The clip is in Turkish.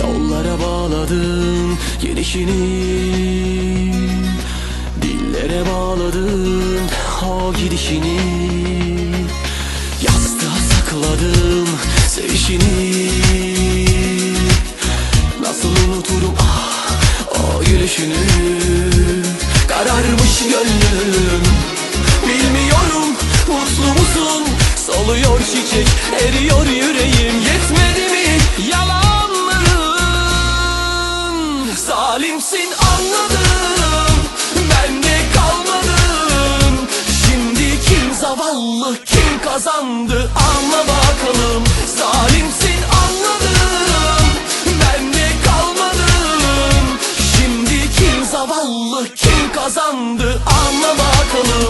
Yollara bağladın gelişini. Dillere bağladın o gidişini. Yastığa sakladım sevişini. Nasıl unuturum ah o gülüşünü? Kararmış gönlüm. Bilmiyorum mutlu musun? Soluyor çiçek eriyor Zalimsin anladım. Bende kalmadın Şimdi kim zavallı kim kazandı? Anla bakalım. Zalimsin anladım. Bende kalmadın Şimdi kim zavallı kim kazandı? Anla bakalım